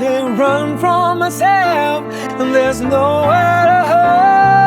then run from myself, and there's nowhere to hide.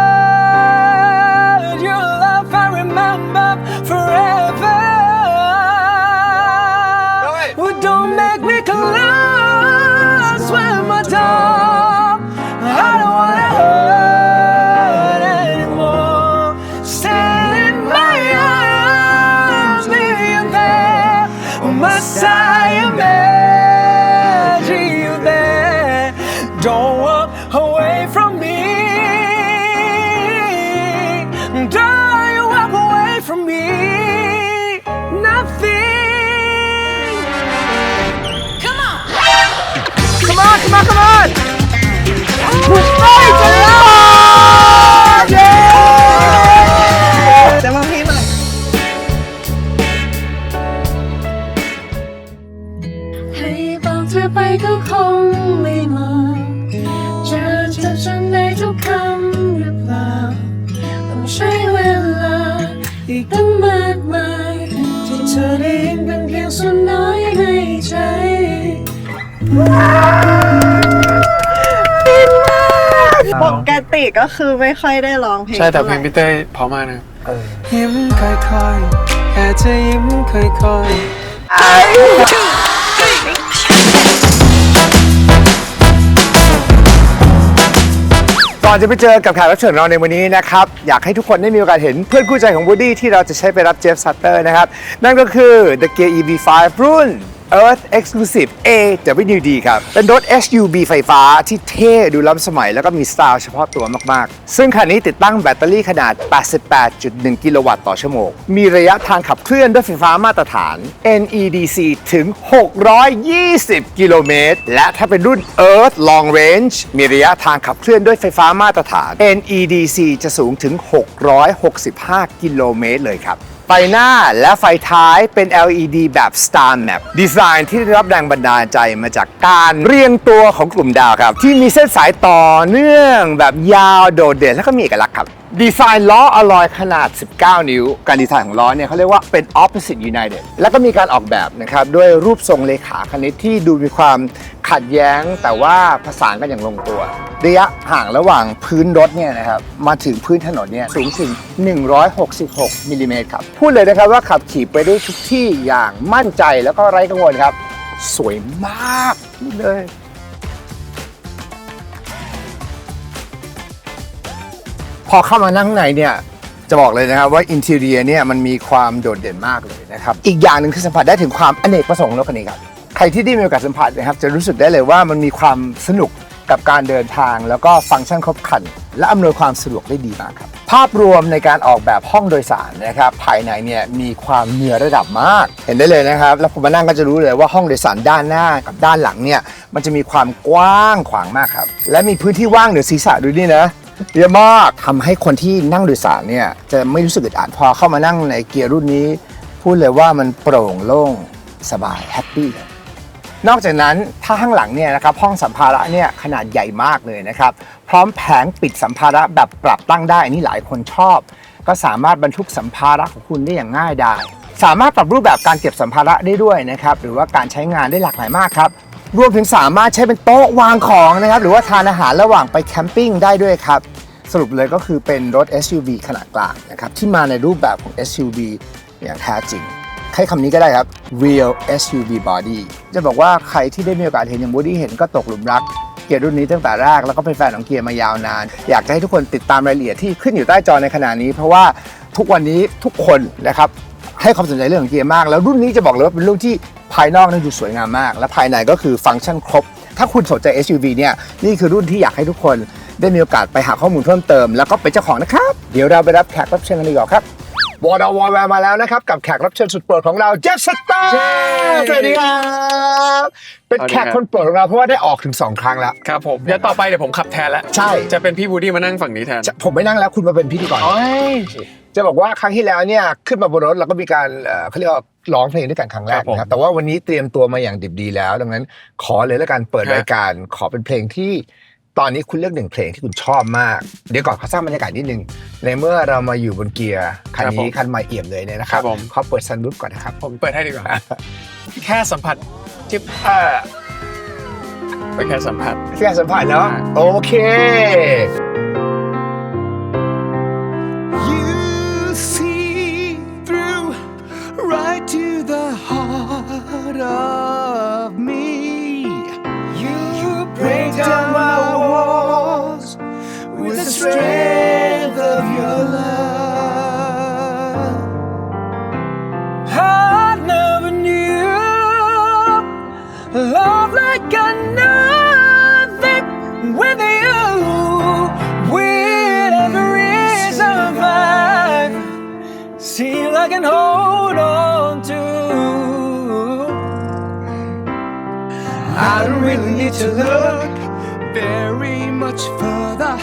คือไม่ค่อยได้ร้องเพลงใช่แต่เพลงท่าไหร่พี่เต้ยเพราะมากนะยิ้มค่อยๆแค่จะยิ้มค่อยๆก่อนจะไปเจอกับแขกรับเชิญของเราในวันนี้นะครับ อยากให้ทุกคนได้มีโอกาสเห็นเพื่อนคู่ใจของวูดดี้ที่เราจะใช้ไปรับเจฟซัตเตอร์นะครับ นั่นก็คือ The Gear EV5 รุ่น Earth Exclusive AWD ครับ เป็นรถ SUV ไฟฟ้าที่เท่ดูล้ำสมัยแล้วก็มีสไตล์เฉพาะตัวมากๆ ซึ่งคันนี้ติดตั้งแบตเตอรี่ขนาด 88.1 กิโลวัตต์ต่อชั่วโมง มีระยะทางขับเคลื่อนด้วยไฟฟ้ามาตรฐาน NEDC ถึง 620 กิโลเมตร และถ้าเป็นรุ่น Earth Long Range มีระยะทางขับเคลื่อนด้วยไฟฟ้ามาตรฐาน NEDC จะสูงถึง 665 กิโลเมตรเลยครับ ไฟหน้าและไฟท้ายเป็น LED แบบ Star Map ดีไซน์ที่ได้รับแรงบันดาลใจมาจากการเรียงตัวของกลุ่มดาวครับ ที่มีเส้นสายต่อเนื่องแบบยาวโดดเด่นและก็มีเอกลักษณ์ครับ ดีไซน์ล้ออลลอยขนาด 19 นิ้ว การดีไซน์ของล้อเนี่ยเขาเรียกว่าเป็น opposite united แล้วก็มีการออกแบบนะครับด้วยรูปทรงเลขาคณิตที่ดูมีความ ขัดแย้งแต่ว่าผสานกันอย่างลงตัว ระยะห่างระหว่างพื้นรถเนี่ยนะครับมาถึงพื้นถนนเนี่ยสูงถึง 166มิลลิเมตรครับ พูดเลยนะครับว่าขับขี่ไปได้ทุกที่อย่างมั่นใจแล้วก็ไร้กังวลครับ สวยมากพูดเลยพอเข้ามานั่งในเนี่ยจะบอกเลยนะครับว่าอินเท i รียเนี่ยมันมีความโดดเด่นมากเลยนะครับ อีกอย่างหนึ่งคือสัมผัสได้ถึงความอเนกประสงค์รถคันนี้ครับ ใครที่ได้มีโอกาสสัมผัสนะครับ จะรู้สึกได้เลยว่ามันมีความสนุกกับการเดินทาง แล้วก็ฟังก์ชันครบครัน และอำนวยความสะดวกได้ดีมากครับ ภาพรวมในการออกแบบห้องโดยสารนะครับ ภายในเนี่ยมีความเหนือระดับมาก เห็นได้เลยนะครับ แล้วผมมานั่งก็จะรู้เลยว่าห้องโดยสารด้านหน้ากับด้านหลังเนี่ยมันจะมีความกว้างขวางมากครับ และมีพื้นที่ว่างเหนือศีรษะดูนี่นะเยอะมากทำให้คนที่นั่งโดยสารเนี่ยจะไม่รู้สึกอึดอัดพอเข้ามานั่งในเกียร์รุ่นนี้ พูดเลยว่ามันโปร่งโล่งสบายแฮปปี้ นอกจากนั้นถ้าข้างหลังเนี่ยนะครับห้องสัมภาระเนี่ยขนาดใหญ่มากเลยนะครับ พร้อมแผงปิดสัมภาระแบบปรับตั้งได้อันนี้หลายคนชอบ ก็สามารถบรรทุกสัมภาระของคุณได้อย่างง่ายดายสามารถปรับรูปแบบการเก็บสัมภาระได้ด้วยนะครับหรือว่าการใช้งานได้หลากหลายมากครับรวมถึงสามารถใช้เป็นโต๊ะวางของนะครับหรือว่าทานอาหารระหว่างไปแคมปิ้งได้ด้วยครับสรุปเลยก็คือเป็นรถ SUV ขนาดกลางนะครับที่มาในรูปแบบของ SUV อย่างแท้จริง ใช้คำนี้ก็ได้ครับ real SUV body จะบอกว่าใครที่ได้มีโอกาสเห็นอย่างบูดี้เห็นก็ตกหลุมรักเกียร์รุ่นนี้ตั้งแต่แรกแล้วก็เป็นแฟนของเกียร์มายาวนาน อยากจะให้ทุกคนติดตามรายละเอียดที่ขึ้นอยู่ใต้จอในขณะนี้ เพราะว่าทุกวันนี้ทุกคนนะครับให้ความสนใจเรื่องของเกียร์มาก แล้วรุ่นนี้จะบอกเลยว่าเป็นรุ่นที่ภายนอกนั้นดูสวยงามมาก และภายในก็คือฟังก์ชันครบ ถ้าคุณสนใจ SUV เนี่ยนี่คือรุ่นที่อยากให้ทุกคนได้มีโอกาสไปหาข้อมูลเพิ่มเติมแล้วก็เป็นเจ้าของนะครับ เดี๋ยวเราไปรับแขกรับเชิญกันดีกว่าครับ วอร์ดวอร์แวร์มาแล้วนะครับ กับแขกรับเชิญสุดโปรดของเราเจฟสตาร์สวัสดีครับเป็นแขกคนโปรดของเราเพราะว่าได้ออกถึง 2 ครั้งแล้ว ครับผม เดี๋ยวต่อไปเดี๋ยวผมขับแทนแล้วใช่ จะเป็นพี่บูดี้มานั่งฝั่งนี้แทนจะผมไม่นั่งแล้วคุณมาเป็นพิธีกรจะบอกว่าครั้งที่แล้วเนี่ยขึ้นมาบนรถเราก็มีการเอ่อเขาเรียกว่าร้องเพลงด้วยกันครั้งแรกครับผมนะครับแต่ว่าวันนี้เตรียมตัวมาอย่างดิบดีแล้ว ดังนั้นขอเลยแล้วกันเปิดฮะรายการขอเป็นเพลงที่ ตอนนี้คุณเลือกหนึ่งเพลงที่คุณชอบมาก เดี๋ยวก่อนขอสร้างบรรยากาศนิดนึง ในเมื่อเรามาอยู่บนเกียร์คันครับผนี้มคันใหม่เอี่ยมเลยเนี่ยนะครับครับผมขอเปิดซันรูฟก่อนนะครับ ผมเปิดให้ดีกว่า แค่สัมผัสที่เออไปแค่สัมผัส แค่สัมผัสเนาะโอเค You see through right to the heart need to look very much further.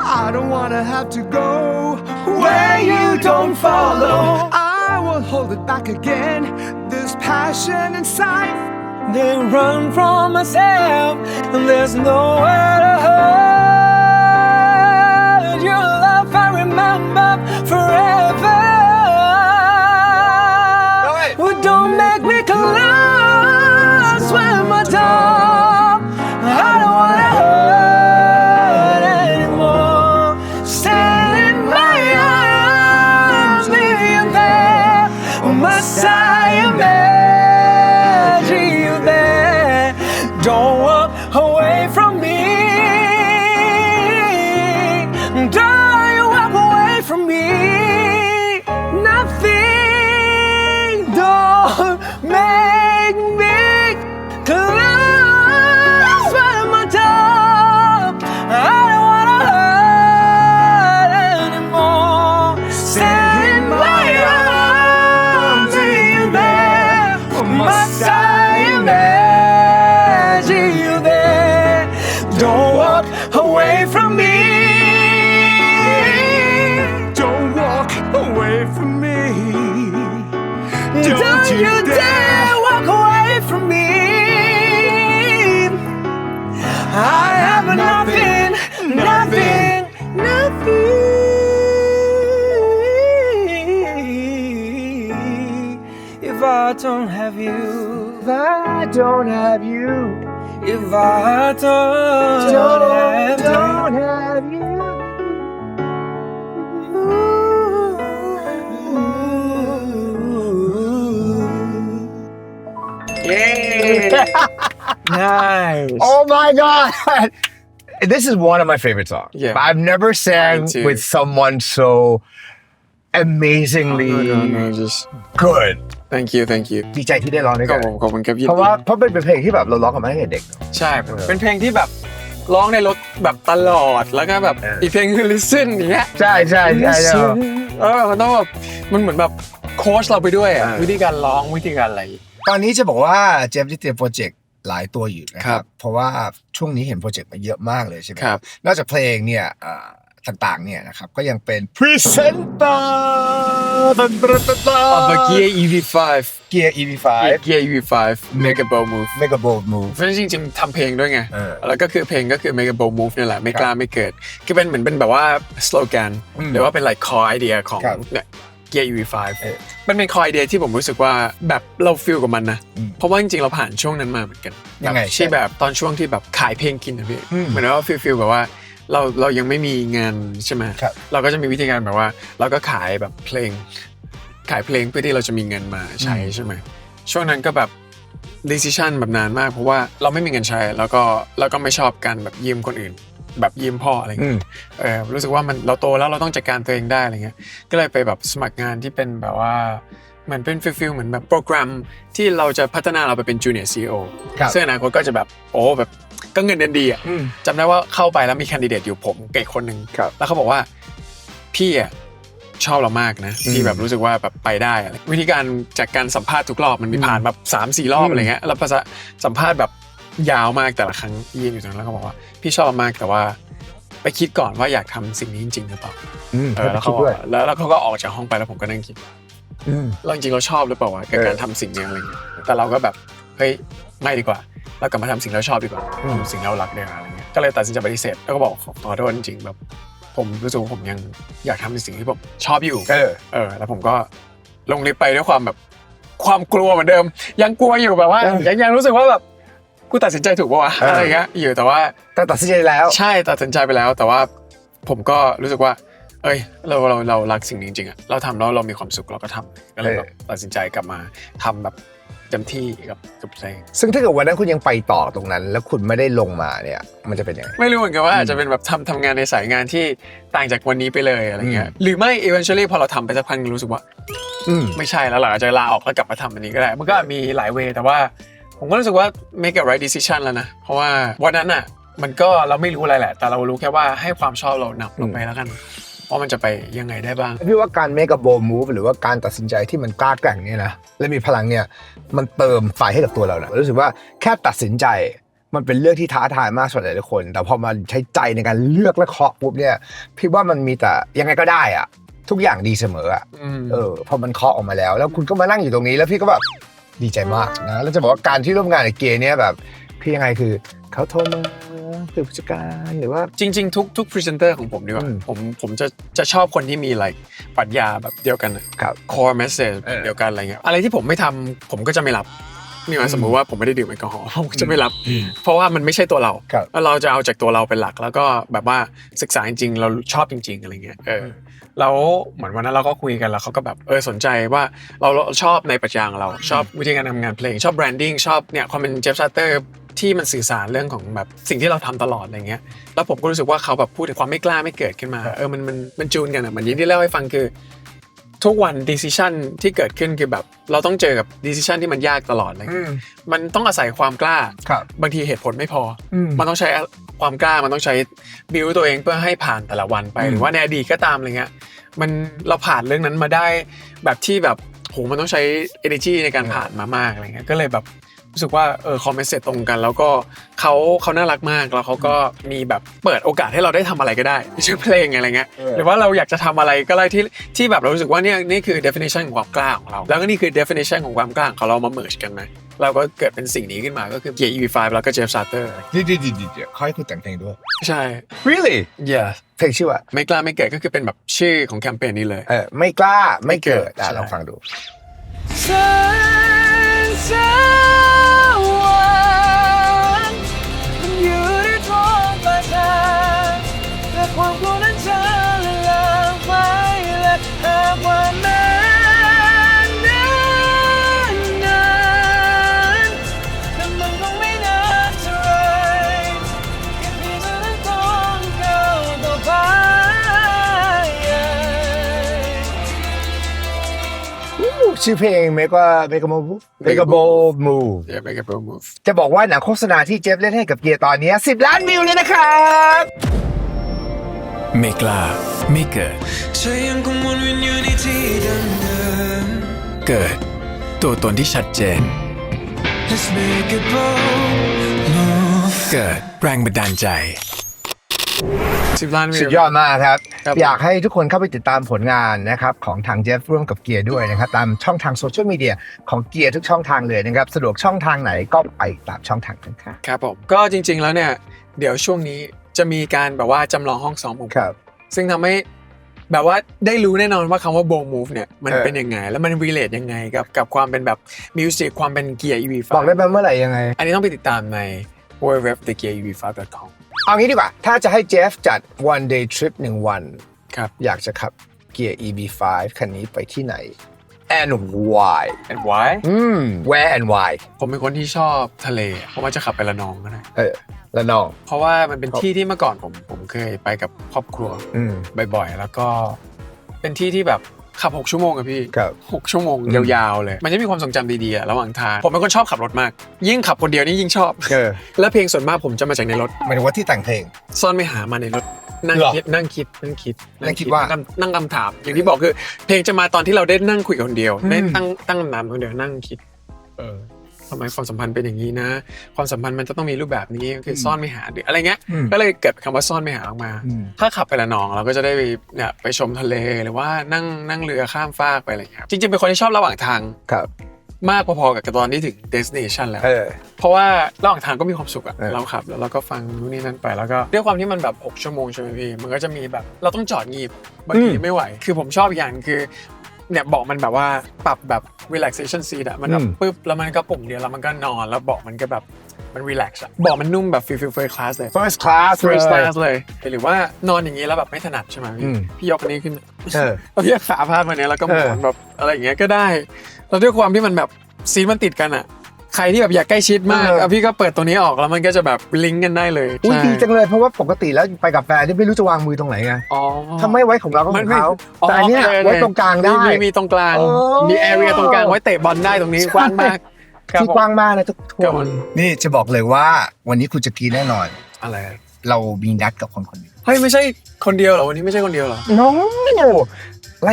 I don't wanna have to go where you don't follow. I will hold it back again. This passion inside. Then run from myself, and there's nowhere don't have you, If I don't have you, if I don't, don't, have don't have you. nice. Oh my god! This is one of my favorite songs. Yeah. I've never sang with someone so amazingly oh No, no, no, just good. Thank you thank you ดีใจที่ได้ร้องด้วยก็กันผมขอบคุณครับยินเพราะดีว่าเพราะเป็นเพลงที่แบบเราร้องกันมาตั้งแต่เด็ก ใช่เป็นเพลงที่แบบร้องในรถแบบตลอดแล้วก็แบบเอออี อีกเพลงคือ listen อย่างเงี้ย ใช่ใช่ใช่ใช่เออมันต้องแบบมันเหมือนแบบโค้ชเราไปด้วยอะเออ วิธีการร้องวิธีการอะไร ตอนนี้จะบอกว่าเจฟได้เตรียมโปรเจกต์หลายตัวอยู่นะคครัรับ บ เพราะว่าช่วงนี้เห็นโปรเจกต์มาเยอะมากเลยใช่ไหมครับ นอกจากเพลงเนี่ยอ่า ต่างๆ เนี่ยนะครับ ก็ยังเป็นพรีเซนเตอร์ออกมาเกียร์ EV5 เกียร์ EV5 เกียร์ EV5 Mega Bold Move Mega Bold Move เพราะจริงๆทำเพลงด้วยไงเออแล้วก็คือเพลงก็คือ Mega Bold Move นี่แหละ ไม่กล้าไม่เกิดคือเป็นเหมือนเป็นแบบว่าสโลแกนอืมหรือว่าเป็น like core idea ของครับเนี่ยเกียร์ EV5 เออมันเป็น core idea ที่ผมรู้สึกว่าแบบเราฟีลกับมันนะอืมเพราะว่าจริงๆ เราผ่านช่วงนั้นมาเหมือนกันยังไงแบบที่แบบตอนช่วงที่แบบขายเพลงกินนะพี่อืมเหมือนว่าฟีลฟีลแบบว่า เราเรายังไม่มีงานใช่ไหมครับ เราก็จะมีวิธีการแบบว่า เราก็ขายแบบเพลง ขายเพลงเพื่อที่เราจะมีเงินมาใช้ใช่ไหมช่วงนั้นก็แบบ decision แบบนานมากเพราะว่าเราไม่มีเงินใช้ แล้วก็แล้วก็ไม่ชอบการแบบยืมคนอื่น แบบยืมพ่ออะไรอืเงี้มยเออรู้สึกว่ามันเราโตแล้วเราต้องจัดการตัวเองได้อะไรเงี้ยก็เลยไปแบบสมัครงานที่เป็นแบบว่าเหมือนเป็นฟิลฟิลเหมือนแบบโปรแกรมที่เราจะพัฒนาเราไปเป็นจูเนียร์ซีโอครับซึ่งอนาคตก็จะแบบโอ้แบบ ก็เงินเดือนดีอะอืม จำได้ว่าเข้าไปแล้วมีแคนดิเดตอยู่ผมกับอีกคนหนึ่งครับแล้วเขาบอกว่าพี่อะชอบเรามากนะอืมพี่แบบรู้สึกว่าแบบไปได้อะไรวิธีการจากการสัมภาษณ์ทุกรอบมันมีผ่านแบบสามสี่รอบอืม อะไรเงี้ยแล้วภาษาสัมภาษณ์แบบยาวมากแต่ละครั้งยืนอยู่ตรงนั้นแล้วก็บอกว่า พี่ชอบเรามากแต่ว่า ไปคิดก่อนว่าอยากทำสิ่งนี้จริงๆหรือเปล่าอืมเออแล้วเขาคิดด้วยแล้วแล้วเขาก็ออกจากห้องไปแล้วผมก็นั่งคิด อืม เราจริงๆเราชอบหรือเปล่าวะกับเออ การทำสิ่งนี้อะไรเงี้ยแต่เราก็แบบเฮ้ย ไม่ดีกว่าเรากลับมาทำสิ่งที่เราชอบดีกว่าอืมสิ่งที่เรารักดีกว่าอะไรเงี้ยก็เลยตัดสินใจปฏิเสธแล้วก็บอกขอโทษจริงๆแบบผมรู้สึกว่าผมยังอยากทำในสิ่งที่ผมชอบอยู่เออเออแล้วผมก็ลงลิฟต์ไปด้วยความแบบความกลัวเหมือนเดิม ยังกลัวอยู่แบบว่าเออยังยังรู้สึกว่าแบบกูตัดสินใจถูกปะวะเออออะไรเงี้ยอยู่แต่ว่าแต่ตัดสินใจแล้ว ใช่ตัดสินใจไปแล้ว แต่ว่าผมก็รู้สึกว่า เอ้ยเราเราเรารักสิ่งนี้จริงๆอะเราทำแล้วเรามีความสุขเราก็ทำก็เลยแบบตัดสินใจกลับมาทำแบบ เต็มที่กับกับเพลงซึ่งถ้าเกิดวันนั้นคุณยังไปต่อตรงนั้น แล้วคุณไม่ได้ลงมาเนี่ย มันจะเป็นยังไง ไม่รู้เหมือนกันว่าอาจจะเป็นแบบทำทำงานในสายงานที่ต่างจากวันนี้ไปเลยอะไรเงี้ยหรือไม่ eventually พอเราทำไปสักพักหนึ่งรู้สึกว่า อืม ไม่ใช่แล้วเราอาจจะลาออกแล้วกลับมาทำอันนี้ก็ได้ มันก็มีหลายเวย์แต่ว่า ผมก็รู้สึกว่า make a right decision แล้วนะ เพราะว่าวันนั้นอะ มันก็เราไม่รู้อะไรแหละ แต่เรารู้แค่ว่าให้ความชอบเรานำลงไปแล้วกัน ว่ามันจะไปยังไงได้บ้าง พี่ว่าการ make a bold move หรือว่าการตัดสินใจที่มันกล้าแกร่งเนี่ยนะและมีพลังเนี่ยมันเติมไฟให้กับตัวเรานะรู้สึกว่าแค่ตัดสินใจมันเป็นเรื่องที่ท้าทายมากสำหรับหลายๆคน แต่พอมาใช้ใจในการเลือกและเคาะปุ๊บเนี่ย พี่ว่ามันมีแต่ยังไงก็ได้อะทุกอย่างดีเสมออะอืมเออพอมันเคาะออกมาแล้ว แล้วคุณก็มานั่งอยู่ตรงนี้แล้วพี่ก็แบบดีใจมากนะแล้วจะบอกว่าการที่ร่วมงานกับเกย์เนี่ยแบบ พี่ยังไงคือเขาโทรมา คือผู้จัดการหรือว่า จริง ๆ ทุกทุกพรีเซนเตอร์ของผมดีกว่า อืมผมผมจะจะชอบคนที่มี like ปรัชญาแบบเดียวกันอะ ครับ core message เออเดียวกันอะไรเงี้ยอะไรที่ผมไม่ทำผมก็จะไม่รับนี่หมายสมมติว่าผมไม่ได้ดื่มแอลกอฮอล์ผมก็จะไม่รับ เพราะว่ามันไม่ใช่ตัวเรา ครับ แล้วเราจะเอาจากตัวเราเป็นหลัก แล้วก็แบบว่าศึกษาจริงๆ เราชอบจริง ๆ อะไรเงี้ยเออแล้วเหมือนวันนั้นเราก็คุยกันแล้วเขาก็แบบเออสนใจว่าเราเราชอบในปรัชญาของเราชอบวิธีการทำงานเพลงชอบแบรนดิ้งชอบเนี่ยความเป็นเจฟซัตเตอร์ ที่มันสื่อสารเรื่องของแบบสิ่งที่เราทำตลอดอะไรเงี้ยแล้วผมก็รู้สึกว่าเขาแบบพูดถึงความไม่กล้าไม่เกิดขึ้นมาเออมันมันมันจูนกันอะเหมือนอย่างที่เล่าให้ฟังคือ ทุกวัน decision ที่เกิดขึ้นคือแบบ เราต้องเจอกับ decision ที่มันยากตลอดเลยมันต้องอาศัยความกล้าครับบางทีเหตุผลไม่พออมมันต้องใช้ความกล้ามันต้องใช้บิวตัวเองเพื่อให้ผ่านแต่ละวันไปอืมหรือว่าในอดีตก็ตามอะไรเงี้ยมันเราผ่านเรื่องนั้นมาได้แบบที่แบบโหมันต้องใช้ energy ในการผ่านมามากอะไรเงี้ยก็เลยแบบ รู้สึกว่าเออคอมเมนต์เสร็จตรงกัน แล้วก็เขาเขาน่ารักมากแล้วเขาก็มีแบบเปิดโอกาสให้เราได้ทำอะไรก็ได้ไม่ใช่เพลงอะไรเงี้ยเออ หรือว่าเราอยากจะทำอะไรก็ได้ที่ที่แบบเรารู้สึกว่าเนี่ยนี่คือ definition ของความกล้าของเรา แล้วก็นี่คือ definition ของความกล้าของเรามา merge กันไหมเราก็เกิดเป็นสิ่งนี้ขึ้นมาก็คือ Gear EV5 แล้วก็ Jeff Sarter ดีดีดีดีเขาให้คุณแต่งเพลงด้วย ใช่ really yeah เพลงชื่อว่าไม่กล้าไม่เกิดก็คือเป็นแบบชื่อของแคมเปญนี้เลย เออไม่กล้าไม่เกิดอะใช่ ลองฟังดู ฉันจะ ชื่อเพลง Make a Make a Move Make a Bold Move Yeah make a bold move จะบอกว่าหนังโฆษณาที่เจฟเล่นให้กับเกียร์ตอนเนี้ย10 ล้านวิวเลยนะครับ ไม่กล้าไม่เกิด เธอยังคงวนเวียนอยู่ในที่เดิมเกิด ตัวตนที่ชัดเจน ๆ Let's make it bold move เกิดแรงบันดาลใจ 10ล้านวิว สุดยอดมากครับ ครับ อยากให้ทุกคนเข้าไปติดตามผลงานนะครับของทางเจฟร่วมกับเกียร์ด้วยนะครับ ตามช่องทางโซเชียลมีเดียของเกียร์ทุกช่องทางเลยนะครับ สะดวกช่องทางไหนก็ไปตามช่องทางนั้นครับครับผมก็จริงๆแล้วเนี่ยเดี๋ยวช่วงนี้จะมีการแบบว่าจำลองห้องซ้อมผม ครับ ซึ่งทำให้แบบว่าได้รู้แน่นอนว่าคำว่า bold move เนี่ยมันเออ เป็นยังไง แล้วมัน relate ยังไงกับกับความเป็นแบบมิวสิกความเป็นเกียร์ EV5 บอกได้ไหมเมื่อไหร่ยังไง อันนี้ต้องไปติดตามใน www.thegearev5.com เอางี้ดีกว่า ถ้าจะให้เจฟจัด one day trip หนึ่งวัน ครับ อยากจะขับเกียร์ EB5 คันนี้ไปที่ไหน and why and why อืม where and why ผมเป็นคนที่ชอบทะเลผมว่าจะขับไปละนองก็ได้เออแล้วน้อง เพราะว่ามันเป็นครับที่ที่เมื่อก่อนผมผมเคยไปกับครอบครัวอืม บ่อยๆ แล้วก็เป็นที่ที่แบบ ขับ 6 ชั่วโมงอะพี่ครับ หกชั่วโมงยาวๆเลย มันจะมีความทรงจำดีๆอะระหว่างทาง ผมเป็นคนชอบขับรถมาก ยิ่งขับคนเดียวนี่ยิ่งชอบ เออแล้วเพลงส่วนมากผมจะมาจากในรถ หมายถึงว่าที่แต่งเพลง ซ่อนไม่หามาในรถนั่งเหรอคิดนั่งคิดนั่งคิดนั่งคิดว่านั่งนั่งคำถาม อย่างที่บอกคือ เพลงจะมาตอนที่เราได้นั่งคุยกับคนเดียว อืม ได้ตั้งตั้งคำถามคนเดียวนั่งคิด เออ ทำไมความสัมพันธ์เป็นอย่างนี้นะ ความสัมพันธ์มันจะต้องมีรูปแบบนี้คือซ่อนไม่หาหรืออะไรเงี้ยอืมก็เลยเกิดคำว่าซ่อนไม่หาออกมาอืมถ้าขับไปละนองเราก็จะได้ไปเนี่ยไปชมทะเลหรือว่านั่งนั่งเรือข้ามฟากไปอะไรอย่างเงี้ยจริงๆเป็นคนที่ชอบระหว่างทางครับมากพอๆกับตอนที่ถึง destination แล้วเออเพราะว่าระหว่างทางก็มีความสุขอะเออเราขับแล้วเราก็ฟังนู่นนี่นั่นไปแล้วก็ด้วยความที่มันแบบ 6 ชั่วโมงใช่ไหมพี่ มันก็จะมีแบบเราต้องจอดงีบบางทีไม่ไหว คือผมชอบอย่างคือ เนี่ยเบอกมันแบบว่าปรับแบบ relaxation seat อะมันแบบอืมปึ๊บแล้วมันก็ปุ่มเดียวแล้วมันก็นอนแล้วเบอกมันก็แบบมันรีแลกซ์อะเบอกมันนุ่มแบบฟิลฟิลเฟอร์คลาสเลย first class เลย first class เลยหรือว่านอนอย่างนี้แล้วแบบไม่ถนัดใช่ไหมอืพี่มพี่ยกอันนี้ขึ้นเออแล้วพี่เอาขาพาดมาเนี้ยแล้วก็หมุเออนแบบอะไรอย่างเงี้ยก็ได้แล้วด้วยความที่มันแบบซีนมันติดกันอะ ใครที่แบบอยากใกล้ชิดมากเออ เอาพี่ก็เปิดตัวนี้ออกแล้วมันก็จะแบบลิงก์กันได้เลยอุ้ยใช่ดีจังเลยเพราะว่าปกติแล้วไปกับแฟนที่ไม่รู้จะวางมือตรงไหนไงอ๋อ ถ้าไม่ไว้ของเราก็ของเขาแต่อันเนี้ยอ๋อไว้ตรงกลางได้ มีมีตรงกลางโอ้มีแอเรียตรงกลางไว้เตะบอลได้ตรงนี้กว้างมากครับที่กว้างมากนะทุกคครับผน มนี่จะบอกเลยว่าวันนี้คุณจะกรีดแน่นอน อะไรเรามีนัดกับคนคนหนึงเฮ้ยไม่ใช่คนเดียวเหรอวันนี้ไม่ใช่คนเดียวเหรอน้องรา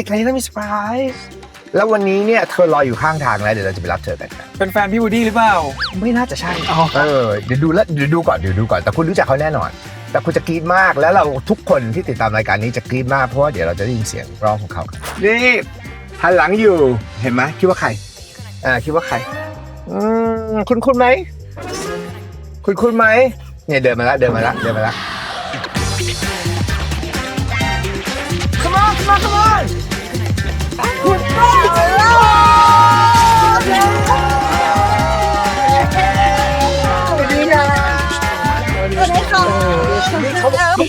ยการนี้ต้องมีเซอร์ไพรส์แล้ววันนี้เนี่ยเธอรออยู่ข้างทางแล้วเดี๋ยวเราจะไปรับเธอกันนะเป็นแฟนพี่วูดดี้หรือเปล่า ไม่น่าจะใช่อ๋อ เออเดี๋ยวดูแล้วเดี๋ยวดูก่อนเดี๋ยวดูก่อนแต่คุณรู้จักเขาแน่นอน แต่คุณจะกรี๊ดมากแล้วเราทุกคนที่ติดตามรายการนี้จะกรี๊ดมากเพราะว่าเดี๋ยวเราจะได้ยินเสียงร้องของเขานี่หันหลังอยู่เห็นไหมคิดว่าใครอ่าคิดว่าใครอืมคุณคุณไหมคุณคุณไหมเนี่ยเดินมาแล้วเดินมาแล้วเดินมาแล้ว Come on come on come on คุณ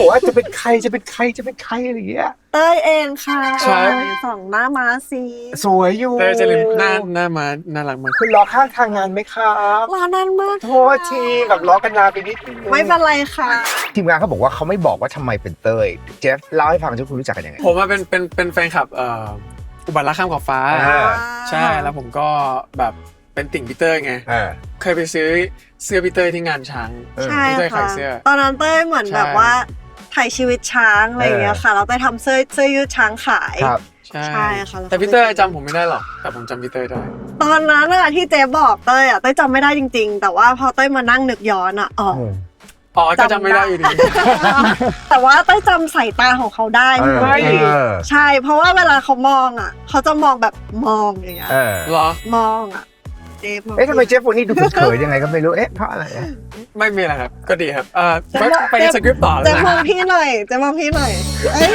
บอกว่าจะเป็นใครจะเป็นใครจะเป็นใครอะไรอย่างเงี้ย เต้ยเองค่ะใช่สองหน้าม้าซีสวยอยู่เตยเจริญหน้าหน้ามาน่ารักมาก คุณรอข้างทางงานไหมครับรอนานมากโทษทีแบบรอกันนานไปนิดนึงไม่เป็นไรค่ะ ทีมงานเขาบอกว่าเขาไม่บอกว่าทำไมเป็นเต้ย เจฟเล่าให้ฟังที่คุณรู้จักกันยังไง ผมมาเป็นเป็นเป็นแฟนคลับเอ่ออุบัติรักข้ามขอบฟ้า อ่า ใช่แล้วผมก็แบบเป็นติ่งพีเตอร์ไง อ่า เคยไปซื้อเสื้อพีเตอร์ที่งานช้างเออใช่พี่เต้ยค่ะขายเสื้อตอนนั้นเต้ยเหมือนใช่ แบบว่า ถ่ายชีวิตช้างอะไรอย่างเงี้ยค่ะแล้วเต้ยทำเสื้อเสื้อยืดช้างขาย ครับ ใช่ใช่ค่ะแล้วแต่พีเตอร์จำผมไม่ได้หรอกแต่ผมจำพีเตอร์ได้ ตอนนั้นอะที่เจ๊บอกเต้ยอะเต้ยจำไม่ได้จริง ๆ แต่ว่าพอเต้ยมานั่งนึกย้อนอะอ๋ออ๋อ ก็จำไม่ได้อยู่ดี แต่ว่าเต้ยจำสายตาของเขาได้เออเว้ยเออ ใช่ เพราะว่าเวลาเขามองอะเขาจะมองแบบมองอย่างเงี้ย เออ เหรอ มองอะ เจ๊มองเอ๊ะทำไมเจฟวันนี้ดูเขินๆยังไงก็ไม่รู้ เอ๊ะเพราะอะไรอะ ไม่มีอะไรครับ ก็ดีครับเอ่อเจ๊ไปบอกไปในสคริปต์ต่อเลเจ๊ยมนะองพี่หน่อยเจ๊มองพี่หน่อยเอ้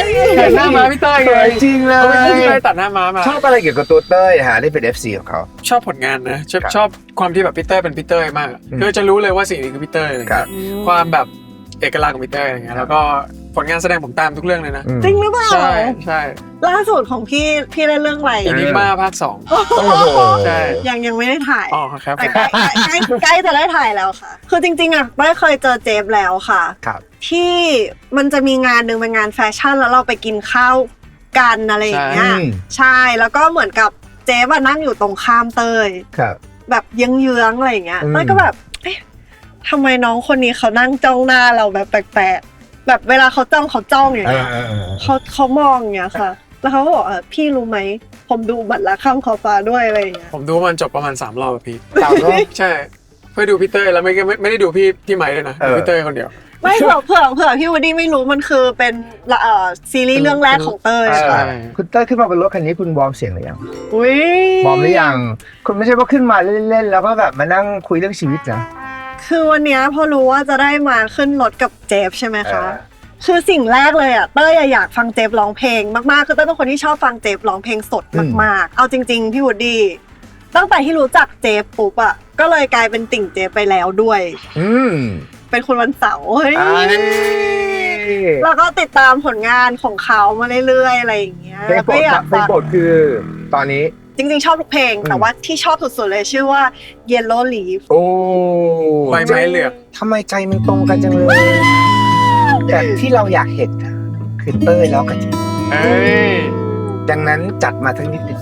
ยเห็นหน้าม้าพี่เต้ยไงจริงเลเขาเป็นยพี่เต้ยตัดหน้าม้ามา ชอบอะไรเกี่ยวกับตัวเต้ยฮะได้เป็น FC ของเขา ชอบผลงานนะชอบครับชอบความที่แบบพีเตอร์เป็นพีเตอร์มากอะอืมคือจะรู้เลยว่าสิ่งนี้คือพีเตอร์อะไรครัเงี้บยความแบบเอกลักษณ์ของพีเตอร์อะไรเงี้ยแล้วก็ ผลงานแสดงผมตามทุกเรื่องเลยนะอืมจริงหรือเปล่าใช่ใช่ล่าสุดของพี่พี่เล่นเรื่องอะไรอินิมาภาคสองโอ้โหใช่ยังยังไม่ได้ถ่ายอ๋อครับแต่ใกล้ใกล้ใกล้จะได้ถ่ายแล้วค่ะ คือจริงๆอะเต้ยเคยเจอเจฟแล้วค่ะ ครับที่มันจะมีงานหนึ่งเป็นงานแฟชั่นแล้วเราไปกินข้าวกันอะไรอย่างเงี้ยใช่ใช่แล้วก็เหมือนกับเจฟอะนั่งอยู่ตรงข้ามเตยครับ แบบเยื้องๆอะไรอย่างเงี้ยอืมเต้ยก็แบบเอ๊ะทำไมน้องคนนี้เขานั่งจ้องหน้าเราแบบแปลกๆ แบบเวลาเขาจ้องเขาจ้องอย่างเอเงี้อยเออเออเขาเขามองอย่างเงี้ยค่ะ แล้วเขาก็บอกเออพี่รู้ไหมผมดูบัตรละข้ามขอบฟ้าด้วยอะไรอย่างเงี้ยผมดูมันจบประมาณสามรอบอะพี่เก่าเนอะใช่ เพื่อดูพีเตอร์แล้วไม่ไม่ไม่ได้ดูพี่พี่ไม้ด้วยนะเออดูพีเตอร์คนเดียวไม่เผื่อเผื่อเผื่อพี่วูดดี้ไม่รู้มันคือเป็นเอ่อซีรีส์เรื่องแรกของเต้ยเออค่ะคุณเต้ยขึ้นมาบนรถคันนี้คุณวอร์มเสียงหรือยังอุ้ยวอร์มหรือยังคุณไม่ใช่ว่าขึ้นมาเล่นๆแล้วก็แบบมานั่งคุยเรื่องชีวิตนะ คือวันเนี้ยพอรู้ว่าจะได้มาขึ้นรถกับเจฟใช่ไหมคะเออคือสิ่งแรกเลยอะเต้ยอะอยากฟังเจฟร้องเพลงมากๆ คือเต้ยเป็นคนที่ชอบฟังเจฟร้องเพลงสดมากๆ เอาจริงๆพี่วูดดี้ตั้งแต่ที่รู้จักเจฟปุ๊บอะก็เลยกลายเป็นติ่งเจฟไปแล้วด้วย อืมเป็นคนวันเสาร์เฮ้ยไอ้แล้วก็ติดตามผลงานของเขามาเรื่อยๆอะไรอย่างเงี้ยเพลงโปรก็ดอยากเพลงฟังโปรดคือตอนนี้ จริงๆ ชอบทุกเพลง แต่อืมว่าที่ชอบสุดๆเลยชื่อว่า Yellow Leaf โอ้ใบไม้เหลือกทำไมใจมันตรงกันจังเลยแต่ที่เราอยากเห็นน่ะคือเต้ยแล้วกับเจฟเอ้ยดังนั้นจัดมาทั้งนิดนึง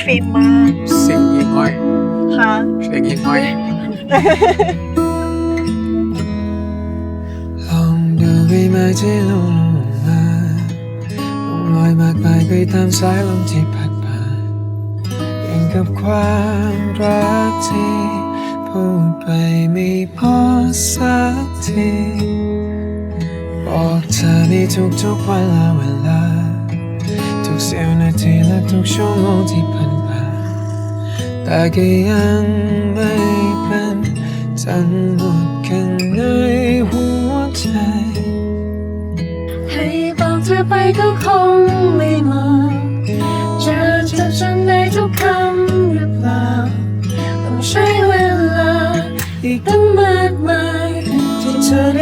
ฟินมากเสียงยิงห้อยค่ะเสียงยิงห้อย ลองดูใบไม้ที่ลงมา ลอยมากมายไปตามสายลมที่พัดผ่านยังกับความรักที่พูดไปไม่พอสักทีบอกเธอในทุกๆวันละเวลา ทุกเสี้ยวนาทีและทุกชั่วโมงที่ผ่านผ่านแต่ก็ยังไม่เป็นทั้งหมดข้างในหัวใจ ให้บอกเธอไปก็คง ตั้งมากมายที่เธอได้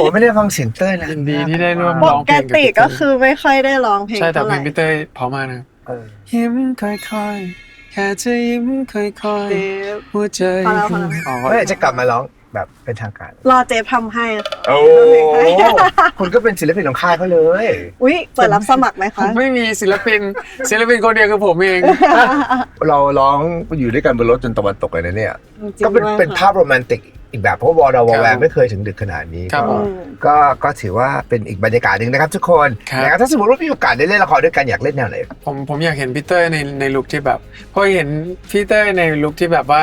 ผมไม่ได้ฟังเสียงเต้ยนะยินดีที่ได้ร่วมปร้องเพกลงกับติพี่เต้ยก็คือไม่ค่อยได้ร้องเพลงใช่แต่เท่าเพไหลร่งพี่เต้ยเพราะมากนะครับเออยิ้มค่อยๆ แค่จะยิ้มค่อยๆหัวใจพอแล้วพอแล้ว อ๋อเมื่อไหร่จะกลับมาร้องแบบเป็นทางการ รอเจฟทำให้ค่ะโอ้คุณก็เป็นศิลปินของค่ายเขาเลย อุ้ยเปิดรับสมัครไหมผคะมไม่มีศิลปิน ศิลปินคนเดียวคือผมเอง เราร้องอยู่ด้วยกันบนรถจนตะวันตกเลยนะเนี่ย จริงก็เป็นด้วยเป็นค่ะภาพโรแมนติกอีก แบบเพราะวอร์ดาวอแวครังบไม่เคยถึงดึกขนาดนี้ครับก็ผมก็ก็ถือว่าเป็นอีกบรรยากาศหนึ่งนะครับทุกคนครับนะครับถ้าสมมติว่ามีโอกาสได้เล่นละครด้วยกันอยากเล่นแนวไหนผมผมอยากเห็นพี่เต้ยในในลุคที่แบบพอเห็นพี่เต้ยในลุคที่แบบว่า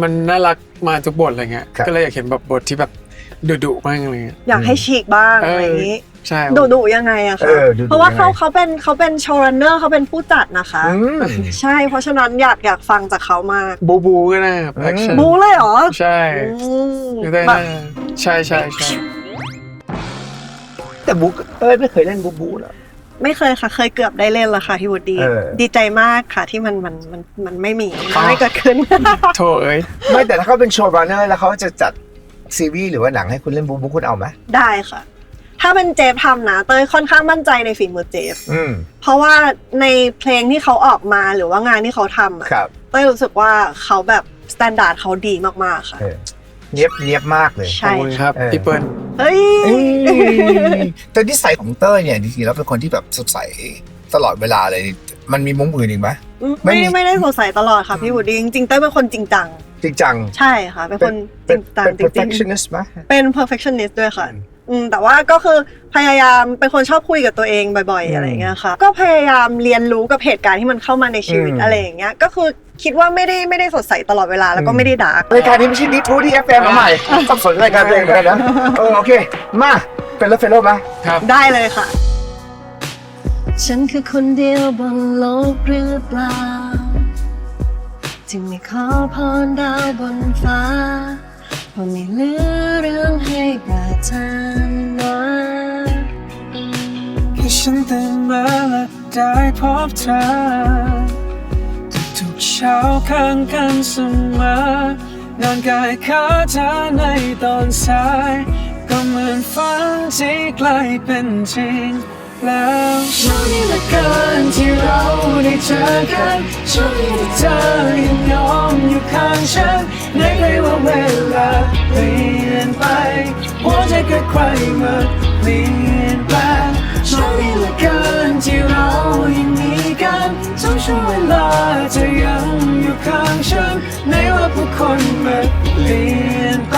มันน่ารักมาทุกบทอะไรเงี้ยครับก็เลยอยากเห็นแบบบทที่แบบ ดุดุๆบ้างอะไรเงี้ย อยากให้ฉีกบ้างเอออ อะไรอย่างนี้ใช่ดุดุยังไงอะเอคะอดูๆเพราะว่าเขายังไง เขาเป็นเขาเป็นโชว์รันเนอร์เขาเป็นผู้จัดนะคะ อืม ใช่เพราะฉะนั้นอยากอยากฟังจากเขามากบูบูก็ได้ครับแอคชั่นบูเลยเหรอใช่อืมพี่เต้ยแบบน่าใช่ใช่ใช่แต่บุ๊กเอ้ยไม่เคยเล่นบุ๊กบุ๊กเหรอ ไม่เคยค่ะเคยเกือบได้เล่นแล้วค่ะพี่วูดดี้เออ ดีใจมากค่ะที่มันมันมันมันไม่มีมันไม่เกิดขึ้น โถเอ้ยไม่แต่ถ้าเขาเป็นโชว์รันเนอร์แล้วเขาจะจัด ซีรีส์หรือว่าหนังให้คุณเล่นบุ๊กบุ๊กคุณเอาไหมได้ค่ะ ถ้าเป็นเจฟทำนะเต้ยค่อนข้างมั่นใจในฝีมือเจฟอืมเพราะว่าในเพลงที่เขาออกมาหรือว่างานที่เขาทำอะครับเต้ยรู้สึกว่าเขาแบบสแตนดาร์ดเขาดีมากๆค่ะ เออเนียบเนียบมากเลยขอบใช่คุณครับเออ พี่เปิ้ล เฮ้ย เอ้ยแต่นิสัยของเต้ยเนี่ยจริงๆแล้วเป็นคนที่แบบสดใสตลอดเวลาเลย มันมีมุมอื่นอีกไหม ไม่ไม่มี ไม่ได้สดใสตลอดค่ะพี่วูดดี้จริงๆเต้ยเป็นคนจริงจัง จริงจัง ใช่ค่ะ เป็นคนจเป็นริงจังเป็นจริง perfectionist ไหมๆเป็น perfectionist ด้วยค่ะอืมแต่ว่าก็คือพยายามเป็นคนชอบคุยกับตัวเองบ่อยอืมๆอะไรอย่างเงี้ยค่ะ ก็พยายามเรียนรู้กับเหตุการณ์ที่มันเข้ามาในชีวิตอืมอะไรอย่างเงี้ยก็คือคิดว่าไม่ได้ไม่ได้สดใสตลอดเวลาแล้วก็อืมไม่ได้ดาร์กรายการนี้ไม่ใช่นิทูที่ FM มาใหม่สับสนรายการตัวเองเหมือนกันนะเออโอเค มาเป็นแล้วเฟลโลไหมครับได้เลยค่ะ ฉันคือคนเดียวบนโลกหรือเปล่า ที่ไม่ขอพรดาวบนฟ้าเพราะไม่เหลือเรื่องให้ปรารถนาแค่ฉันตื่นมาและได้พบเธอทุกๆเช้าข้างกันเสมอนอนกายขาเธอในตอนสาย ก็เหมือนฝันที่ใกล้เป็นจริง แล้วช่วงนี้ละกันที่เราได้เจอกันช่วงนี้ที่เธอยังยอมอยู่ข้างฉันในไม่ว่าเวลาเปลี่ยนไปหัวใจเกิดใครมาเปลี่ยนแปลงช่วงนี้ละกันที่เรายังมีกันทุกช่วงเวลาเธอยังอยู่ข้างฉันไม่ว่าผู้คนมาเปลี่ยนไป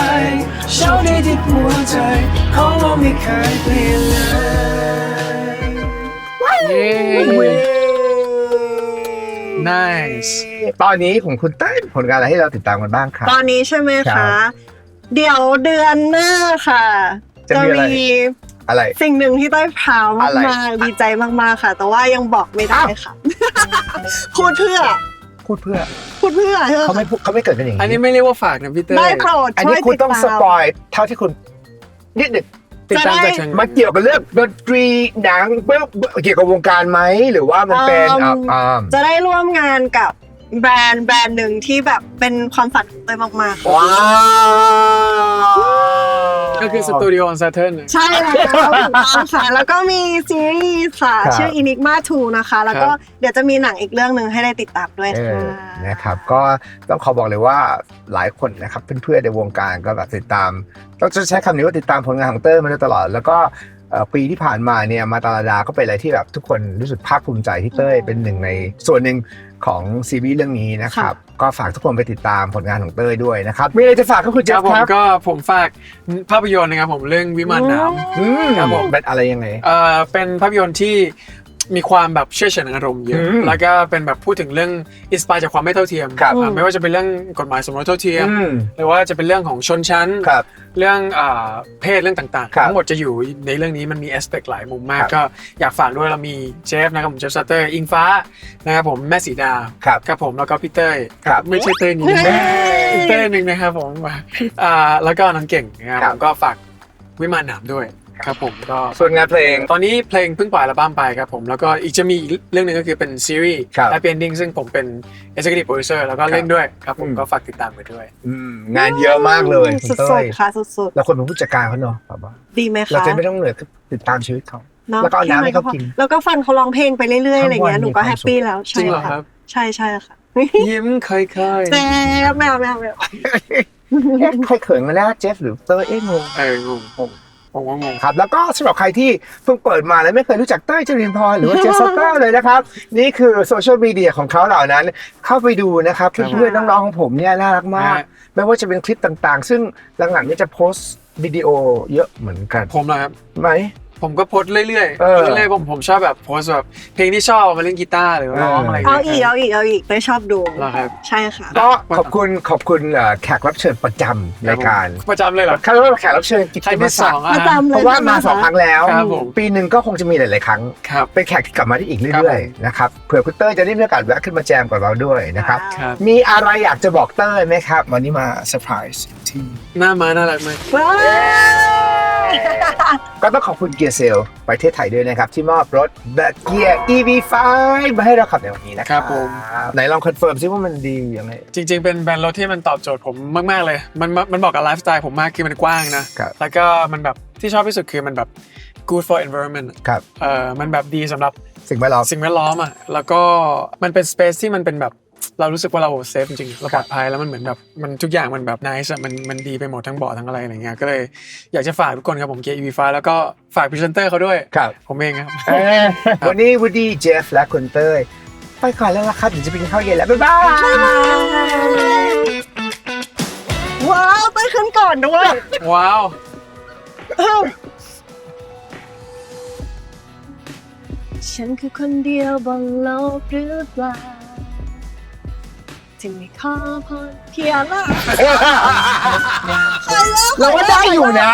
โชคดีที่หัวใจของเราไม่เคยเปลี่ยนเลย เย้ nice ตอนนี้ของคุณเต้ยผลงานอะไรให้เราติดตามกันบ้างครับ ตอนนี้ใช่ไหมครัคะ บเดี๋ยวเดือนหน้าค่ะ จะมีอะไรอะไร สิ่งหนึ่งที่ต้อยพราวอะไรมากๆดีใจมากๆค่ะ แต่ว่ายังบอกไม่ได้ค่ะ พูดเพื่อ พูดเพื่อพูดเพื่อเขาไม่พูดเขาไม่เกิดกันอย่างอันนี้นี้ไม่เรียกว่าฝากนะพี่เต้ย ได้โปรดอันช่นี้วยคุณติดต้องตามสปอยเท่าที่คุณนิดหนึ่ง ติดตามจะได้จากทางมันเกี่ยวกับเรื่องดนตรีหนังปึ๊บเกี่ยวกับวงการไหมหรือว่ามันเป็นอือ่ามอ่าจะได้ร่วมงานกับแบรนด์แบรนด์หนึ่งที่แบบเป็นความฝันของเต้ยมากๆค่ะว้าว ก็คือสตูดิโอของซาเทิร์น ใช่แล้วถูกต้องค่ะ แล้วก็มีซีรีส์ค่ะครับ ชื่อ Enigma 2 นะคะ แล้วก็เดี๋ยวจะมีหนังอีกเรื่องหนึ่งให้ได้ติดตามด้วยเอค่ะ อนะครับ ก็ต้องขอบอกเลยว่าหลายคนนะครับเพื่อนๆในวงการก็แบบติดตามต้องจะใช้คำนี้ว่าติดตามผลงานของเต้ยมาโดยตลอด แล้วก็เอ่อปีที่ผ่านมาเนี่ยมาตาลาดาก็เป็นอะไรที่แบบทุกคนรู้สึกภาคภูมิใจที่เต้ยเป็นหนึ่งในส่วนหนึ่ง ของซีรีส์เรื่องนี้นะครับ ก็ฝากทุกคนไปติดตามผลงานของเต้ยด้วยนะครับมีอะไรจะฝากก็คุณคเจรัฟบผมครับก็ผมฝากภาพยนตร์นะครับผมเรื่องวิมานน้อืมครับผมเป็นอะไรยังไงำเอ่อเป็นภาพยนตร์ที่ มีความแบบเชื่อเฉื่อยอารมณ์เยอะ อืมแล้วก็เป็นแบบพูดถึงเรื่องอินสปายจากความไม่เท่าเทียมครับ อ่าไม่ว่าจะเป็นเรื่องกฎหมายสมรสเท่าเทียม อืมหรือว่าจะเป็นเรื่องของชนชั้น ครับ เรื่องอ่าเพศเรื่องต่างครับๆทั้งหมดจะอยู่ในเรื่องนี้มันมีแอสเปกหลายมุมมาก ครับ ก็อยากฝากด้วยเรามีเจฟนะครับผมเจฟซัตเตอร์อิงฟ้านะครับผมแม่สีดาครับ ครับผมแล้วก็พี่เต้ยครับ ไม่ใช่เต้ยนี้นะอีกเต้ยหนึ่งนะครับผมอ่าแล้วก็น้องเก่งนะครับครัผบมก็ฝากวิมานหนามด้วย ครับผมก็ส่วนงานเพลง ตอนนี้เพลงเพิ่งปล่อยอัลบั้มไปครับผมแล้วก็อีกจะมีอีกเรื่องหนึ่งก็คือเป็นซีรีส์ครับและเป็นดิ้งซึ่งผมเป็น executive producer แล้วก็เล่นด้วยครับผมอืม ก็ฝากติดตามไปด้วย อืมงานเยอะมากเลยคุณสุเต้ยดๆค่ะสุดเราคนเป็นผู้จัดการเขาเนาะแบบว่าๆ ดีไหมคะเราจะไม่ต้องเหนื่อยติดตามชีวิตเขาเนาะแล้วก็เอาน้ำให้เขากินแล้วก็ฟังเขาร้องเพลงไปเรื่อยๆอะไรเงี้ยทั้งวัน หนูก็มีความแฮปปี้แล้วจริงเหรอใช่ครัค่ะบใช่ใช่ค่ะยิ้มเคยเคยแจ๊บแมวแมวแมว เอ๊ะใครเขินมาแล้วเจฟหรือเต้ยเอ๊ะงงเอองงผมผมว่างง ครับแล้วก็สำหรับใครที่เพิ่งเปิดมาแล้วไม่เคยรู้จักเต้ยจรินพรหรือว่าเจสเตอร์เลยนะครับ นี่คือโซเชียลมีเดียของเขาเหล่านั้น เข้าไปดูนะครับครับเพื่อนๆน้องๆของผมเนี่ยน่ารักมากฮะไม่ว่าจะเป็นคลิปต่างๆ ซึ่งหลังๆเนี่ยจะโพสต์วิดีโอเยอะเหมือนกันผมเหรอครับไหม ผมก็โพสต์เรื่อยๆเออเรื่อยๆผมผมชอบแบบโพสต์แบบเพลงที่ชอบมาเล่นกีตาร์หรือว่าร้องอะไรเอาย่งอีกงี้ยเอาอีกเอาอีกไม่ชอบดู เหรอครับใช่ค่ะ ก็ขอบคุณขอบคุณเอ่อแขกรับเชิญประจำรายการประจำเลยเหรอเขาเรียกว่าแขกรับเชิญกิตใครติมที่สศัอกงดิ์อะประจำเพราะว่ามาสองครั้งแล้ว ครับผม ปีหนึ่งก็คงจะมีหลาย ๆ ครั้ง ครับ เป็นแขกที่กลับมาได้อีกครัเรื่อยบผม ๆ นะครับเผื่อคุณเต้ยจะได้มีโอกาสแวะขึ้นมาแจมกับเราด้วยนะครับ ครับ มีอะไรอยากจะบอกเต้ยไหมครับ วันนี้มาเซอร์ไพรส์ที่หน้ามาน่ารักมาก ว้าว ก็ต้องขอบคุณเกียร์เซลประเทศไทยด้วยนะครับ ที่มอบรถแบบเกียร์ EV5 มาให้เราขับในวันนี้นะคครัรับบผม ไหนลองคอนเฟิร์มซิว่ามันดียังไง จริง ๆ เป็นแบรนด์รถที่มันตอบโจทย์ผมมาก ๆ เลย มันมันมันบอกกับไลฟ์สไตล์ผมมากคือมันกว้างนะ ครับ แล้วก็มันแบบที่ชอบที่สุดคือมันแบบ good for environment ครับเอ่อมันแบบดีสำหรับสิ่งแวดล้อมสิ่งแวดล้อมอะ แล้วก็มันเป็น space ที่มันเป็นแบบ เรารู้สึกว่าเราเซฟจริงๆเราปลอดภัยแล้วมันเหมือนแบบมันทุกอย่างมันแบบนิสมันมันดีไปหมดทั้งเบาะทั้งอะไรอะไรเงี้ยก็เลยอยากจะฝากทุกคนครับผมเกียร์ EV5 แล้วก็ฝากพรีเซนเตอร์เขาด้วยครับผมเองครับเอ้ยวันนี้วูดดี้เจฟและคุณเต้ยไปก่อนแล้วล่ะครับเดี๋ยวจะไปกินข้าวเย็นแล้วบ๊ายบายว้าวเต้ยขึ้นก่อนด้วยว้าวฉันคือคนเดียวบนโลกหรือเปล่า จึงไม่ขอพรเพียงละเราก็ได้อยู่นะ